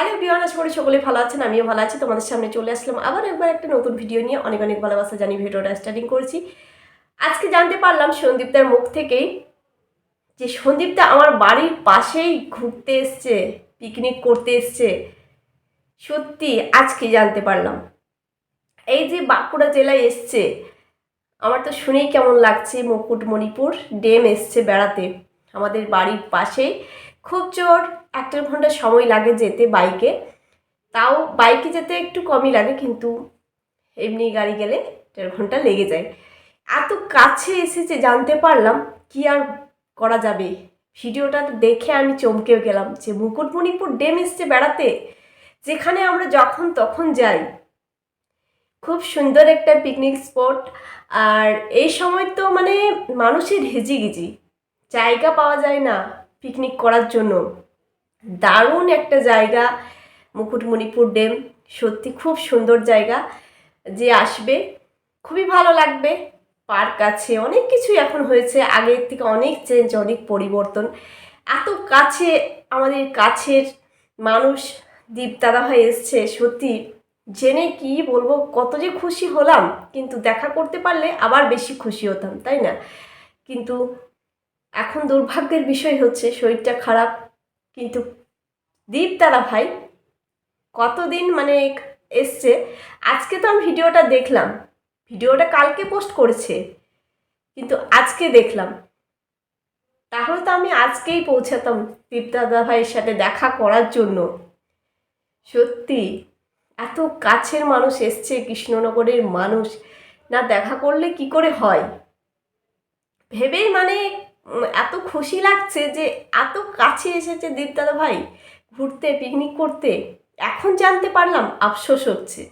Hello বিয়ান আশা করি সকলেই ভালো আছেন, আমিও ভালো আছি, তোমাদের সামনে চলে আসলাম আবার একবার একটা নতুন ভিডিও নিয়ে। অনেক অনেক ভালোবাসা জানি ভিডিওটা স্টার্টিং করছি। আজকে জানতে পারলাম সন্দীপদার মুখ থেকেই যে সন্দীপদা আমার বাড়ির পাশেই ঘুরতে এসছে পিকনিক করতে এসছে। সত্যি, আজকে জানতে পারলাম। এই যে বাঁকুড়া জেলায় এসছে, আমার তো শুনেই কেমন লাগছে মুকুটমণিপুর ডেম এসছে বেড়াতে। আমাদের বাড়ির পাশেই খুব জোর এক দেড় ঘণ্টা সময় লাগে যেতে বাইকে। তাও বাইকে যেতে একটু কমই লাগে, কিন্তু এমনি গাড়ি গেলে দেড় ঘণ্টা লেগে যায়। এত কাছে এসেছে জানতে পারলাম কি আর করা যাবে। ভিডিওটা দেখে আমি চমকেও গেলাম যে মুকুটমণিপুর ডেম এসছে বেড়াতে, যেখানে আমরা যখন তখন যাই। খুব সুন্দর একটা পিকনিক স্পট আর এই সময় তো মানে মানুষের হেজিগিজি, জায়গা পাওয়া যায় না। পিকনিক করার জন্য। দারুণ একটা জায়গা, মুকুটমণিপুর ড্যাম সত্যি খুব সুন্দর জায়গা যে আসবে। খুবই ভালো লাগবে। পার্ক আছে, অনেক কিছুই এখন হয়েছে। আগের থেকে অনেক চেঞ্জ অনেক পরিবর্তন। এত কাছে আমাদের কাছের মানুষ, দীপ দাদা ভাই এসছে। সত্যি জেনে কি বলব, কত যে খুশি হলাম। কিন্তু দেখা করতে পারলে আবার বেশি খুশি হতাম, তাই না? কিন্তু এখন দুর্ভাগ্যের বিষয় হচ্ছে শরীরটা খারাপ, কিন্তু দীপ দাদা ভাই কতদিন মানে এসছে? আজকে তো আমি ভিডিওটা দেখলাম। ভিডিওটা কালকে পোস্ট করেছে, কিন্তু আজকে দেখলাম। তাহলে তো আমি আজকেই পৌঁছাতাম দীপ দাদা ভাইয়ের সাথে দেখা করার জন্য। সত্যি, এত কাছের মানুষ এসছে, কৃষ্ণনগরের মানুষ। না দেখা করলে কি করে হয়? ভেবেই মানে এত খুশি লাগছে যে এত কাছে এসেছে দীপদাদা ভাই ঘুরতে পিকনিক করতে। এখন জানতে পারলাম আফসোস হচ্ছে।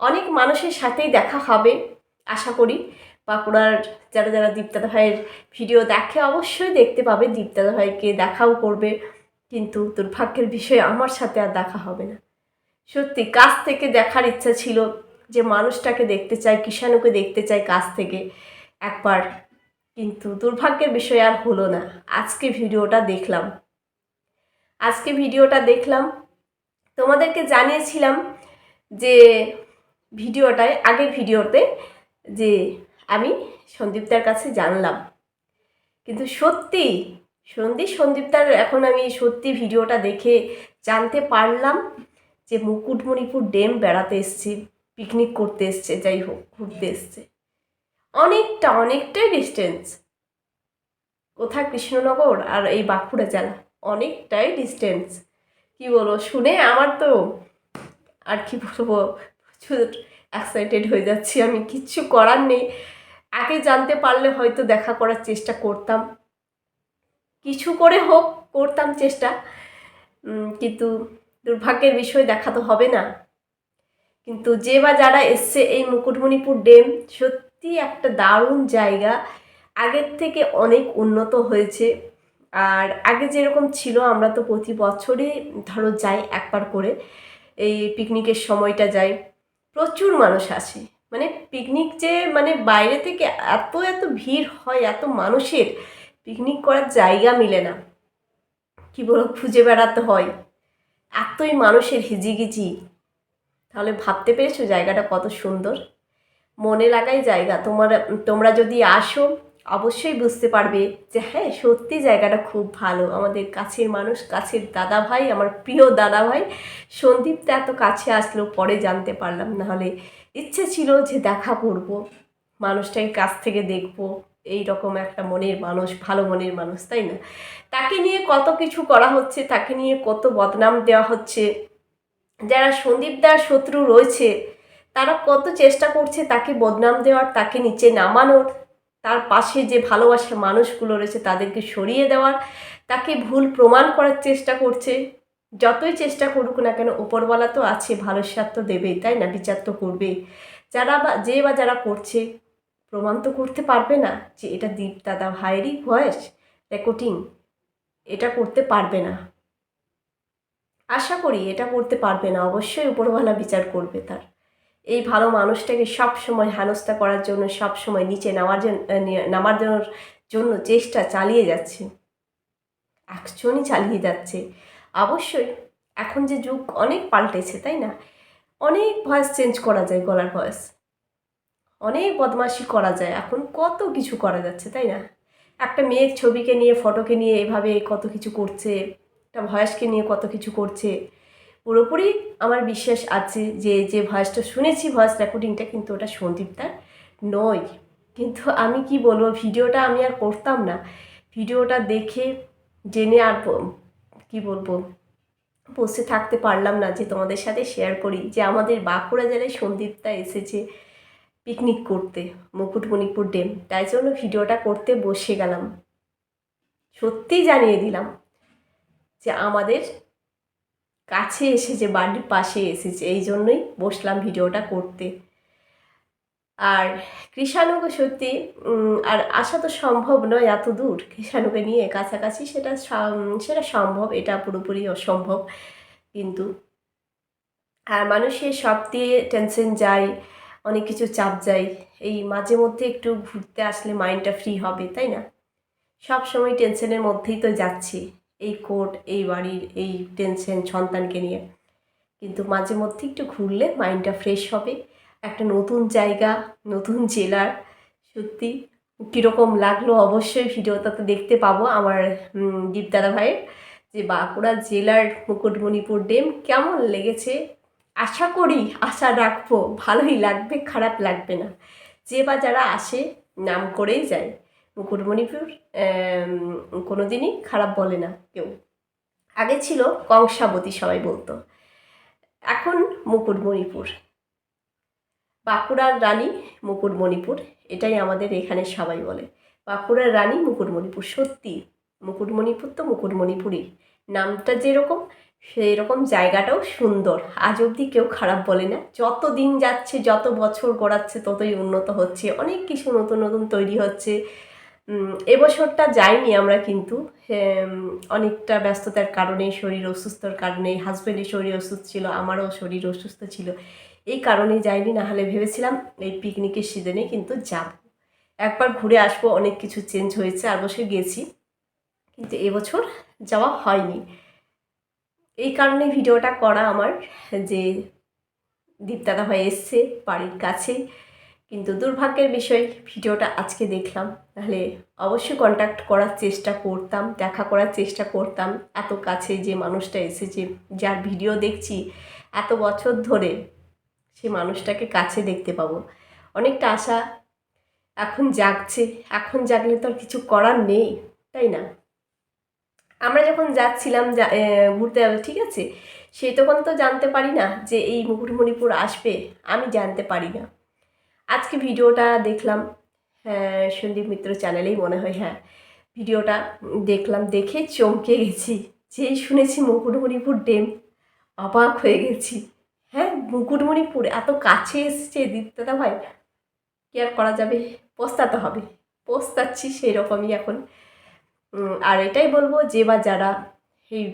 অনেক মানুষের সাথেই দেখা হবে, আশা করি। বাঁকুড়ার যারা যারা দীপদাদা ভাইয়ের ভিডিও দেখে অবশ্যই দেখতে পাবে, দীপদাদা ভাইকে দেখাও করবে। কিন্তু দুর্ভাগ্যের বিষয়ে, আমার সাথে আর দেখা হবে না। সত্যি, কাছ থেকে দেখার ইচ্ছা ছিল যে মানুষটাকে দেখতে চাই, কিষাণুকে দেখতে চাই কাছ থেকে। একবার কিন্তু দুর্ভাগ্যের বিষয় আর হলো না। আজকে ভিডিওটা দেখলাম। আজকে ভিডিওটা দেখলাম। তোমাদেরকে জানিয়েছিলাম যে ভিডিওটায়, আগের ভিডিওতে যে আমি সন্দীপদার কাছে জানলাম। কিন্তু সত্যি, সন্দীপ, সন্দীপদার এখন আমি সত্যি ভিডিওটা দেখে জানতে পারলাম যে মুকুটমণিপুর ড্যাম বেড়াতে এসছে, পিকনিক করতে এসছে, যাই হোক, ঘুরতে এসছে। অনেকটা, অনেকটাই ডিস্টেন্স কোথায় কৃষ্ণনগর আর এই বাঁকুড়া জেলা? অনেকটাই ডিস্টেন্স কি বলব, শুনে আমার তো আর কি বলব, প্রচুর এক্সাইটেড হয়ে যাচ্ছি আমি, কিচ্ছু করার নেই। আগে জানতে পারলে হয়তো দেখা করার চেষ্টা করতাম। কিছু করে হোক, করতাম চেষ্টা। কিন্তু দুর্ভাগ্যের বিষয়, দেখা তো হবে না। কিন্তু যে বা যারা এসছে এই মুকুটমণিপুর ড্যাম সত্যি একটা দারুণ জায়গা। আগের থেকে অনেক উন্নত হয়েছে। আর আগে যেরকম ছিল, আমরা তো প্রতি বছরই ধরো যাই একবার করে। এই পিকনিকের সময়টা যাই। প্রচুর মানুষ আসে। মানে পিকনিক যে মানে বাইরে থেকে এত এত ভিড় হয়, এত মানুষের পিকনিক করার জায়গা মিলে না। কি বলো খুঁজে বেড়াতে হয়। এতই মানুষের হিজিগিজি। তাহলে ভাবতে পেরেছ জায়গাটা কত সুন্দর? মনে লাগাই জায়গা। তোমার, তোমরা যদি আসো, অবশ্যই বুঝতে পারবে যে হ্যাঁ সত্যি জায়গাটা খুব ভালো। আমাদের কাছের মানুষ, কাছের দাদা ভাই, আমার প্রিয় দাদা ভাই, সন্দীপটা এত কাছে আসলো, পরে জানতে পারলাম। নাহলে ইচ্ছে ছিল যে দেখা করব। মানুষটাকে কাছ থেকে দেখব। এই রকম একটা মনের মানুষ, ভালো মনের মানুষ, তাই না? তাকে নিয়ে কত কিছু করা হচ্ছে, তাকে নিয়ে কত বদনাম দেওয়া হচ্ছে। যারা সন্দীপদার শত্রু রয়েছে তারা কত চেষ্টা করছে তাকে বদনাম দেওয়ার, তাকে নিচে নামানোর, তার পাশে যে ভালোবাসার মানুষগুলো রয়েছে তাদেরকে সরিয়ে দেওয়ার, তাকে ভুল প্রমাণ করার চেষ্টা করছে। যতই চেষ্টা করুক না কেন ওপরওয়ালা তো আছে ভালো স্বার্থ দেবেই, তাই না? বিচার তো করবেই যারা বা, যে বা যারা করছে, প্রমাণ তো করতে পারবে না যে এটা দীপ দাদা ভাইয়েরই ভয়েস রেকর্ডিং। এটা করতে পারবে না। আশা করি এটা করতে পারবে না। অবশ্যই উপরওয়ালা বিচার করবে তার। এই ভালো মানুষটাকে সব সময় হেনস্থা করার জন্য সব সময় নিচে নামার জন্য নামার জন্য- চেষ্টা চালিয়ে যাচ্ছে। একজনই চালিয়ে যাচ্ছে। অবশ্যই এখন যে যুগ অনেক পাল্টেছে, তাই না? অনেক ভয়েস চেঞ্জ করা যায় গলার ভয়েস অনেক বদমাশি করা যায়। এখন কত কিছু করা যাচ্ছে, তাই না? একটা মেয়ের ছবিকে নিয়ে ফটোকে নিয়ে এভাবে কত কিছু করছে, একটা ভয়েসকে নিয়ে কত কিছু করছে। পুরোপুরি আমার বিশ্বাস আছে যে যে ভয়েসটা শুনেছি ভয়েস রেকর্ডিংটা কিন্তু ওটা সন্দীপদার নয়। কিন্তু আমি কি বলব, ভিডিওটা আমি আর করতাম না। ভিডিওটা দেখে, জেনে আর কি বলব, বসে থাকতে পারলাম না যে, তোমাদের সাথে শেয়ার করি। যে আমাদের বাঁকুড়া জেলায় সন্দীপদা এসেছে পিকনিক করতে, মুকুটমণিপুর ডেম তাই জন্য ভিডিওটা করতে বসে গেলাম। সত্যি জানিয়ে দিলাম যে আমাদের কাছে এসেছে বাড়ির পাশে এসেছে, এই জন্যই বসলাম ভিডিওটা করতে। আর কৃষাণুকে সত্যি আর আসা তো সম্ভব নয় এত দূর। কৃষাণুকে নিয়ে কাছাকাছি সেটা সেটা সম্ভব, এটা পুরোপুরি অসম্ভব। কিন্তু, আর মানুষের সব দিয়ে টেনশন যায়, অনেক কিছু চাপ যায়। এই মাঝে মধ্যে একটু ঘুরতে আসলে মাইন্ডটা ফ্রি হবে, তাই না? সব সময় টেনশনের মধ্যেই তো যাচ্ছি। এই কোর্ট এই বাড়ির এই টেনশন সন্তানকে নিয়ে। কিন্তু মাঝে মধ্যে একটু ঘুরলে মাইন্ডটা ফ্রেশ হবে। একটা নতুন জায়গা, নতুন জেলার, সত্যি কীরকম লাগল অবশ্যই ভিডিওটা তো দেখতে পাবো আমার দীপদাদা ভাইয়ের। যে বাঁকুড়া জেলার মুকুটমণিপুর ড্যাম কেমন লেগেছে? আশা করি, আশা রাখব। ভালোই লাগবে, খারাপ লাগবে না। যে বা যারা আসে, নাম করেই যায়। মুকুটমণিপুর কোনো দিনই খারাপ বলে না কেউ। আগে ছিল কংসাবতী সবাই বলতো। এখন মুকুটমণিপুর বাঁকুড়ার রানী মুকুটমণিপুর এটাই আমাদের এখানে সবাই বলে। বাঁকুড়ার রানী মুকুটমণিপুর সত্যি। মুকুটমণিপুর তো মুকুটমণিপুরই নামটা যেরকম সেই রকম জায়গাটাও সুন্দর। আজ অবধি কেউ খারাপ বলে না। যত দিন যাচ্ছে, যত বছর গড়াচ্ছে, ততই উন্নত হচ্ছে। অনেক কিছু নতুন নতুন তৈরি হচ্ছে। এবছরটা যাইনি আমরা কিন্তু। অনেকটা ব্যস্ততার কারণে শরীর অসুস্থর কারণে হাজব্যান্ডের শরীর অসুস্থ ছিল, আমারও শরীর অসুস্থ ছিল। এই কারণে যাইনি, না হলে ভেবেছিলাম এই পিকনিকের সিজনে কিন্তু যাব। একবার ঘুরে আসব, অনেক কিছু চেঞ্জ হয়েছে, আর বছর গেছি। কিন্তু এবছর যাওয়া হয়নি। এই কারণে ভিডিওটা করা আমার, যে দীপদাদা ভাই এসছে বাড়ির কাছেই। কিন্তু দুর্ভাগ্যের বিষয়, ভিডিওটা আজকে দেখলাম। তাহলে অবশ্যই কন্ট্যাক্ট করার চেষ্টা করতাম, দেখা করার চেষ্টা করতাম। এত কাছে যে মানুষটা এসেছে, যার ভিডিও দেখছি, এত বছর ধরে সে মানুষটাকে কাছে দেখতে পাবো। অনেকটা আশা এখন জাগছে। এখন জাগলে তো আর কিছু করার নেই, তাই না? আমরা যখন যাচ্ছিলাম ঘুরতে যাবে, ঠিক আছে? সে তখন তো জানতে পারি না যে এই মুকুটমণিপুর আসবে, আমি জানতে পারি না। আজকে ভিডিওটা দেখলাম হ্যাঁ সন্দীপ মিত্র চ্যানেলেই মনে হয় হ্যাঁ ভিডিওটা দেখলাম, দেখে চমকে গেছি যেই শুনেছি মুকুটমণিপুর ডেম, অবাক হয়ে গেছি হ্যাঁ মুকুটমণিপুর এত কাছে এসেছে দীপ্তদা ভাই, কী আর করা যাবে, পস্তাতে হবে, পস্তাচ্ছি সেই রকমই এখন আর এটাই বলব যে বা যারা এই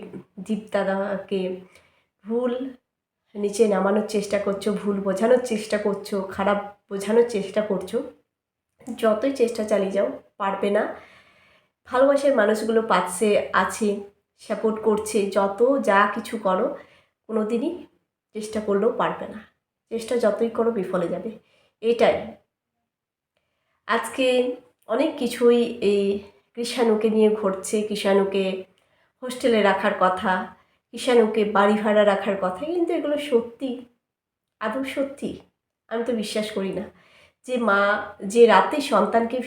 দীপদাদাকে ভুল নিচে নামানোর চেষ্টা করছ, ভুল বোঝানোর চেষ্টা করছ, খারাপ বোঝানোর চেষ্টা করছ। যতই চেষ্টা চালিয়ে যাও, পারবে না। ভালোবাসার মানুষগুলো পাচ্ছে আছে সাপোর্ট করছে। যত যা কিছু করো কোনো দিনই চেষ্টা করলেও পারবে না। চেষ্টা যতই করো, বিফলে যাবে। এটাই। আজকে অনেক কিছুই এই কৃষাণুকে নিয়ে ঘটছে। কৃষাণুকে হোস্টেলে রাখার কথা, কৃষাণুকে বাড়ি ভাড়া রাখার কথা। কিন্তু এগুলো সত্যি? আদৌ সত্যি? আমি তো বিশ্বাস করি না। যে মা, যে রাতে সন্তানকে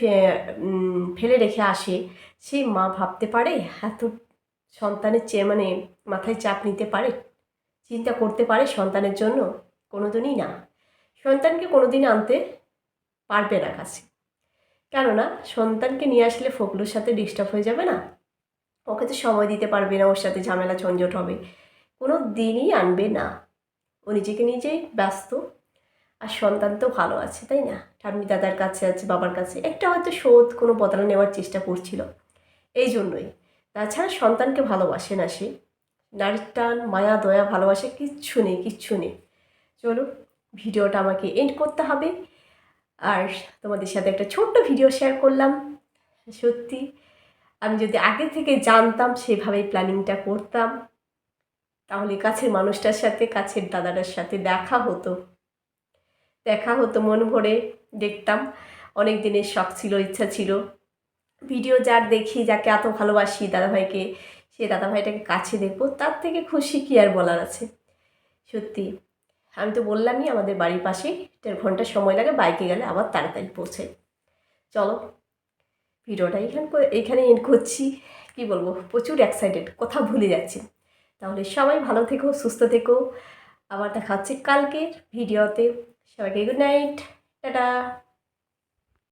ফেলে রেখে আসে, সেই মা ভাবতে পারে এত সন্তানের চেয়ে মানে মাথায় চাপ নিতে পারে, চিন্তা করতে পারে সন্তানের জন্য, কোনোদিনই না। সন্তানকে কোনো কোনোদিন আনতে পারবে না কাছে। কেননা সন্তানকে নিয়ে আসলে ফকলুর সাথে ডিস্টার্ব হয়ে যাবে না। ওকে তো সময় দিতে পারবে না, ওর সাথে ঝামেলা ঝঞ্ঝট হবে। কোনো দিনই আনবে না। ও নিজেকে নিজেই ব্যস্ত। আর সন্তান তো ভালো আছে, তাই না? ঠাম্মি দাদার কাছে আছে, বাবার কাছে। একটা হয়তো শোধ, কোনো বদলা নেওয়ার চেষ্টা করছিল। এই জন্যই। তাছাড়া সন্তানকে ভালোবাসে না সে। নারীর টান, মায়া, দয়া, ভালোবাসা কিচ্ছু নেই কিচ্ছু নেই। চলো, ভিডিওটা আমাকে এন্ড করতে হবে। আর তোমাদের সাথে একটা ছোট্ট ভিডিও শেয়ার করলাম। সত্যি, আমি যদি আগে থেকে জানতাম সেভাবেই প্ল্যানিংটা করতাম, তাহলে কাছের মানুষটার সাথে, কাছের দাদাটার সাথে দেখা হতো। দেখা হতো মন ভরে, দেখতাম। অনেক দিনের শখ ছিল, ইচ্ছা ছিল। ভিডিও যার দেখি, যাকে এত ভালোবাসি দাদাভাইকে, সে দাদাভাইটাকে কাছে দেখব, তার থেকে খুশি কি আর বলার আছে? সত্যি, আমি তো বললামই আমাদের বাড়ির পাশে দেড় ঘণ্টা সময় লাগে, বাইকে গেলে আবার তাড়াতাড়ি পৌঁছাই। চলো, ভিডিওটা এইখান এইখানে এন্ড করছি। কী বলব, প্রচুর এক্সাইটেড কথা ভুলে যাচ্ছি। তাহলে সবাই ভালো থেকো, সুস্থ থেকো। আবার দেখা হচ্ছে কালকের ভিডিওতে। সবাইকে গুড নাইট টাটা